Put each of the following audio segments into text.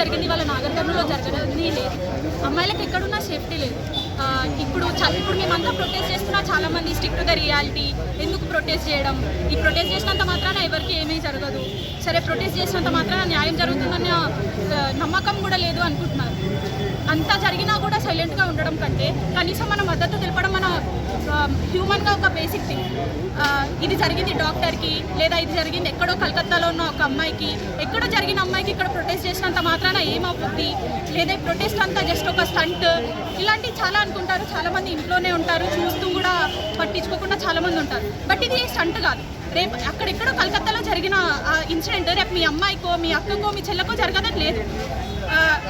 జరిగింది వాళ్ళ నాగర్కర్ణంలో జరగడం లేదు. అమ్మాయిలకు ఎక్కడున్నా సేఫ్టీ లేదు. ఇప్పుడు ఇప్పుడు మేమంతా ప్రొటెస్ట్ చేస్తున్నా చాలామంది స్టిక్ టు ద రియాలిటీ ఎందుకు ప్రొటెస్ట్ చేయడం? ఈ ప్రొటెస్ట్ చేసినంత మాత్రాన ఎవరికి ఏమీ జరగదు. సరే ప్రొటెస్ట్ చేసినంత మాత్రాన న్యాయం జరుగుతుందన్న నమ్మకం కూడా లేదు అనుకుంటున్నారు అంతా జరిగినా కూడా సైలెంట్గా ఉండడం కంటే కనీసం మన మద్దతు తెలపడం మన హ్యూమన్గా ఒక బేసిక్ థింగ్. ఇది జరిగింది డాక్టర్కి లేదా ఇది జరిగింది ఎక్కడో కలకత్తాలో ఉన్న ఒక అమ్మాయికి ఎక్కడో జరిగిన అమ్మాయికి ఇక్కడ ప్రొటెస్ట్ చేసినంత మాత్రాన ఏమవుతుంది లేదా ప్రొటెస్ట్ అంతా జస్ట్ ఒక స్టంట్? ఇలాంటివి చాలా అనుకుంటారు. చాలామంది ఇంట్లోనే ఉంటారు. చూస్తూ కూడా పట్టించుకోకుండా చాలామంది ఉంటారు. బట్ ఇది స్టంట్ కాదు. రేపు అక్కడెక్కడో కలకత్తాలో జరిగిన ఇన్సిడెంట్ రేపు మీ అమ్మాయికో మీ అక్కకో మీ చెల్లెకో జరగదని లేదు.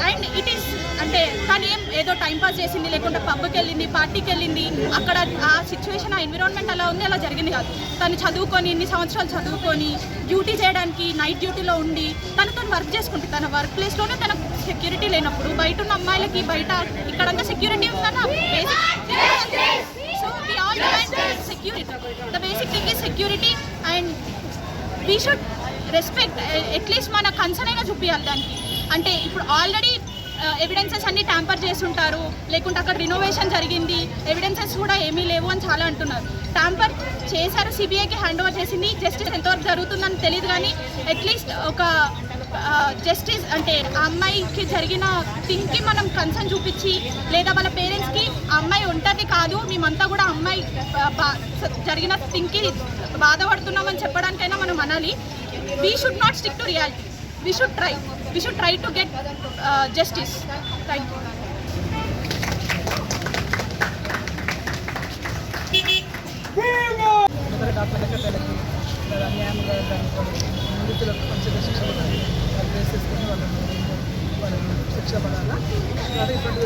అండ్ ఇట్ ఈస్ అంటే తను ఏం ఏదో టైంపాస్ చేసింది లేకుంటే పబ్కి వెళ్ళింది పార్టీకి వెళ్ళింది అక్కడ ఆ సిచ్యువేషన్ ఆ ఎన్విరాన్మెంట్ అలా ఉంది అలా జరిగింది కాదు. తను చదువుకొని ఇన్ని సంవత్సరాలు చదువుకొని డ్యూటీ చేయడానికి నైట్ డ్యూటీలో ఉండి తను తను వర్క్ చేసుకుంటుంది. తన వర్క్ ప్లేస్లోనే తన సెక్యూరిటీ లేనప్పుడు బయట ఉన్న అమ్మాయిలకి బయట ఇక్కడంతా సెక్యూరిటీ ఉందన్న so we all security the basic thing is security and we should respect at least మన కన్సర్న్ అయినా చూపించాలి దానికి. అంటే ఇప్పుడు ఆల్రెడీ ఎవిడెన్సెస్ uh, అన్ని ట్యాంపర్ చేస్తుంటారు. లేకుంటే అక్కడ రినోవేషన్ జరిగింది. ఎవిడెన్సెస్ కూడా ఏమీ లేవు అని చాలా అంటున్నారు. ట్యాంపర్ చేశారు సిబిఐకి హ్యాండ్ ఓవర్ చేసింది. జస్టిస్ ఎంతవరకు జరుగుతుందని తెలియదు కానీ అట్లీస్ట్ ఒక uh, జస్టిస్ అంటే ఆ అమ్మాయికి జరిగిన థింగ్కి మనం కన్సర్న్ చూపించి లేదా వాళ్ళ పేరెంట్స్కి ఆ అమ్మాయి ఉంటుంది కాదు మేమంతా కూడా అమ్మాయి uh, బా- జరిగిన థింగ్కి బాధపడుతున్నామని చెప్పడానికైనా మనం అనాలి. We should not stick to reality we should try we should try to get justice thank you ఇతర నిందితులకు మంచిగా శిక్ష పడాలి వాళ్ళు కేసు వాళ్ళని వాళ్ళని శిక్ష పడాలా అలాగే ఇటువంటి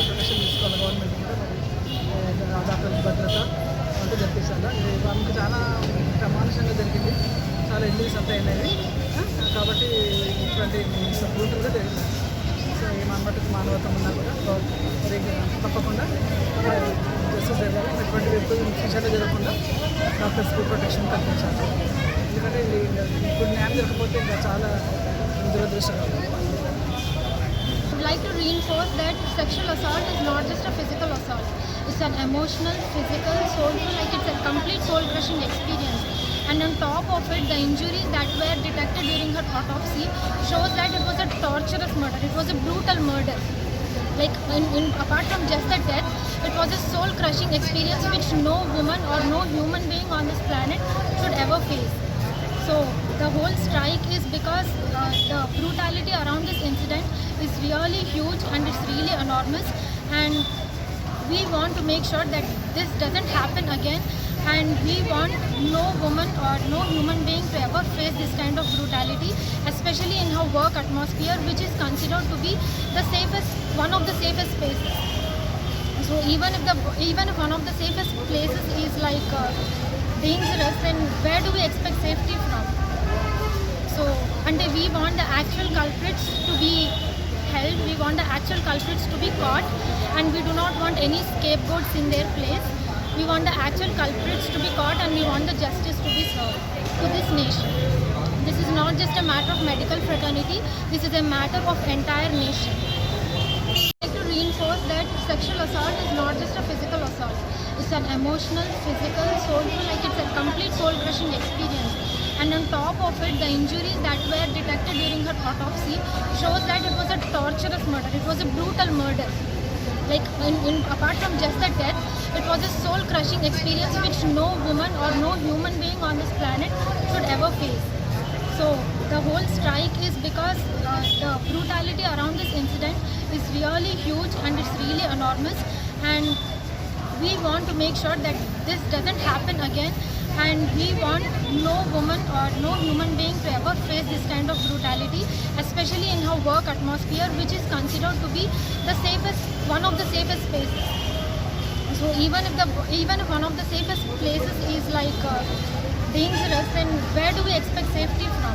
ప్రొటెక్షన్ తీసుకోవాలి గవర్నమెంట్ కూడా మరి డాక్టర్ల భద్రత అంతా ఇది మనకు చాలా ప్రమానుషంగా జరిగింది చాలా ఇంజరీస్ అంతా అయినాయి కాబట్టి ఇటువంటి బ్రూటల్గా జరిగింది సో ఈ మనమట్టుకు మానవత్వం ఉన్నా కూడా తప్పకుండా జస్టిస్ జరగాలి ఎటువంటి వ్యక్తులు శిక్షణ జరగకుండా డాక్టర్స్ ప్రొటెక్షన్ కల్పించాలి ఎందుకంటే ఇప్పుడు న్యాయం జరగకపోతే ఇంకా చాలా దురదృష్టకరం like to reinforce that sexual assault is not just a physical assault. It's an emotional, physical, soulful, like it's a complete soul-crushing experience. And on top of it, the injuries that were detected during her autopsy shows that it was a torturous murder. It was a brutal murder. Like, in, in, apart from just the death, it was a soul-crushing experience which no woman or no human being on this planet should ever face. So the whole strike is because uh, the brutality around this incident is really huge and it's really enormous and we want to make sure that this doesn't happen again and we want no woman or no human being to ever face this kind of brutality especially in her work atmosphere which is considered to be the safest one of the safest spaces so even if the even if one of the safest places is like uh, dangerous, then where do we expect safety from? So, and we want the actual culprits to be held. We want the actual culprits to be caught, and we do not want any scapegoats in their place. We want the actual culprits to be caught, and we want the justice to be served to this nation. This is not just a matter of medical fraternity. This is a matter of entire nation like to reinforce that sexual assault is not just a physical assault. It's an emotional, physical, soulful, like it's a complete soul-crushing experience. And on top of it, the injuries that were detected during her autopsy shows that it was a torturous murder. It was a brutal murder. Like, in, in, apart from just the death, it was a soul-crushing experience which no woman or no human being on this planet should ever face. So the whole strike is because uh, the brutality around this incident is really huge and it's really enormous and we want to make sure that this doesn't happen again and we want no woman or no human being to ever face this kind of brutality especially in her work atmosphere which is considered to be the safest one of the safest spaces so even if the even if one of the safest places is like uh, dangerous, then where do we expect safety from?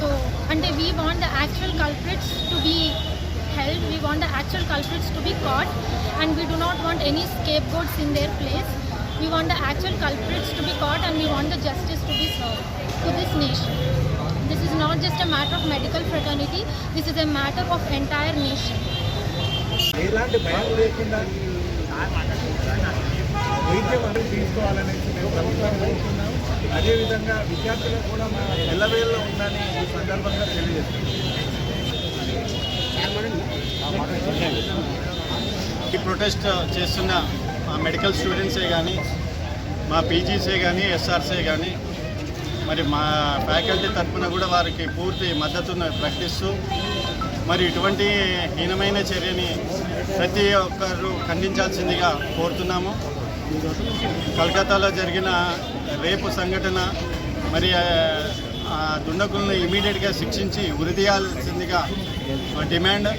So, and we want the actual culprits to be held. We want the actual culprits to be caught, and we do not want any scapegoats in their place. We want the actual culprits to be caught, and we want the justice to be served to this nation. This is not just a matter of medical fraternity. This is a matter of entire nation. ఎలాంటి భయం లేకుండా వైద్యం అందరూ తీసుకోవాలనేసి మేము ప్రభుత్వాన్ని కోరుతున్నాము అదేవిధంగా విద్యార్థులకు కూడా మా ఎల్లవేళ్ళలో ఉందని ఈ సందర్భంగా తెలియజేస్తున్నాం. ఈ ప్రొటెస్ట్ చేస్తున్న మా మెడికల్ స్టూడెంట్సే కానీ మా పీజీసే కానీ ఎస్ఆర్సే కానీ మరి మా ఫ్యాకల్టీ తరఫున కూడా వారికి పూర్తి మద్దతును ప్రకటిస్తూ మరి ఇటువంటి హీనమైన చర్యని ప్రతి ఒక్కరు ఖండించాల్సిందిగా కోరుతున్నాము. కలకత్తాలో జరిగిన రేపు సంఘటన మరి ఆ, దుండకులను ఇమీడియట్గా శిక్షించి ఉరిదీయాల్సిందిగా డిమాండ్.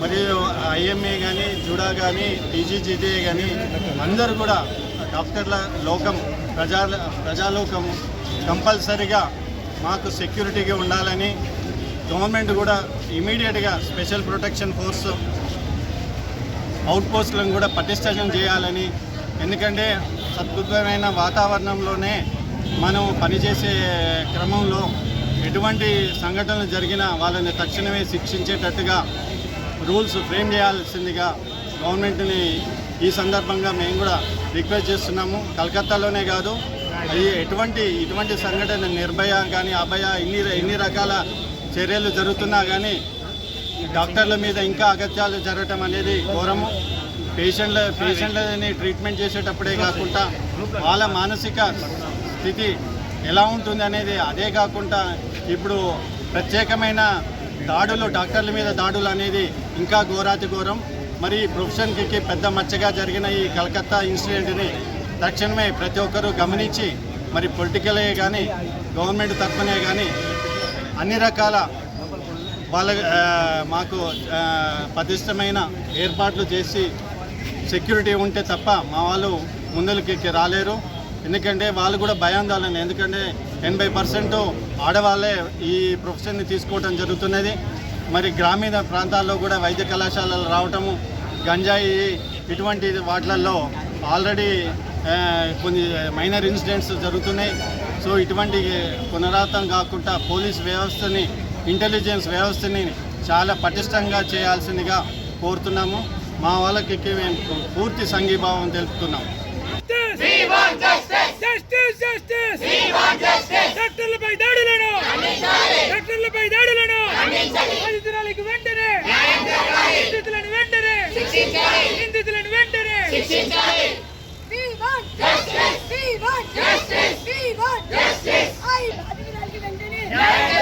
మరియు ఐఎంఏ కానీ జుడా కానీ టీజీజీటీఏ కానీ అందరూ కూడా డాక్టర్ల లోకం ప్రజా ప్రజాలోకం కంపల్సరిగా మాకు సెక్యూరిటీగా ఉండాలని గవర్నమెంట్ కూడా ఇమీడియట్గా స్పెషల్ ప్రొటెక్షన్ ఫోర్స్ అవుట్ పోస్టులను కూడా పటిష్టం చేయాలని ఎందుకంటే సద్భుతమైన వాతావరణంలోనే మనం పనిచేసే క్రమంలో ఎటువంటి సంఘటనలు జరిగినా వాళ్ళని తక్షణమే శిక్షించేటట్టుగా రూల్స్ ఫ్రేమ్ చేయాల్సిందిగా గవర్నమెంట్ని ఈ సందర్భంగా మేము కూడా రిక్వెస్ట్ చేస్తున్నాము. కలకత్తాలోనే కాదు అది ఎటువంటి ఇటువంటి సంఘటన నిర్భయ కానీ అభయ ఇన్ని ఇన్ని రకాల చర్యలు జరుగుతున్నా కానీ డాక్టర్ల మీద ఇంకా అగత్యాలు జరగటం అనేది ఘోరము. పేషెంట్ల పేషెంట్లని ట్రీట్మెంట్ చేసేటప్పుడే కాకుండా వాళ్ళ మానసిక స్థితి ఎలా ఉంటుంది అనేది అదే కాకుండా ఇప్పుడు ప్రత్యేకమైన దాడులు డాక్టర్ల మీద దాడులు అనేది ఇంకా ఘోరాతి ఘోరం. మరి ప్రొఫెషన్కి పెద్ద మచ్చగా జరిగిన ఈ కలకత్తా ఇన్సిడెంట్ని తక్షణమే ప్రతి ఒక్కరూ గమనించి మరి పొలిటికలే కానీ గవర్నమెంట్ తరఫునే కానీ అన్ని రకాల వాళ్ళ మాకు పదిష్టమైన పటిష్టమైన ఏర్పాట్లు చేసి సెక్యూరిటీ ఉంటే తప్ప మా వాళ్ళు ముందరికి రాలేరు. ఎందుకంటే వాళ్ళు కూడా భయాందోళన ఎందుకంటే ఎనభై పర్సెంట్ ఆడవాళ్ళే ఈ ప్రొఫెషన్ని తీసుకోవడం జరుగుతున్నది. మరి గ్రామీణ ప్రాంతాల్లో కూడా వైద్య కళాశాలలు రావటము గంజాయి ఇటువంటి వాటిలలో ఆల్రెడీ కొన్ని మైనర్ ఇన్సిడెంట్స్ జరుగుతున్నాయి. సో ఇటువంటి పునరావృతం కాకుండా పోలీస్ వ్యవస్థని ఇంటెలిజెన్స్ వ్యవస్థని చాలా పటిష్టంగా చేయాల్సిందిగా కోరుతున్నాము. మా వాళ్ళకి మేము పూర్తి సంఘీభావం తెలుపుతున్నాం. జస్టిస్ జస్టిస్ డాక్టర్లపై దాడులను! డాక్టర్లపై దాడులను! బాధితురాలికి వెంటనే! నిందితులను వెంటనే! నిందితులను వెంటనే! justice! We want justice! We want justice! I am Adhikar Ranjani!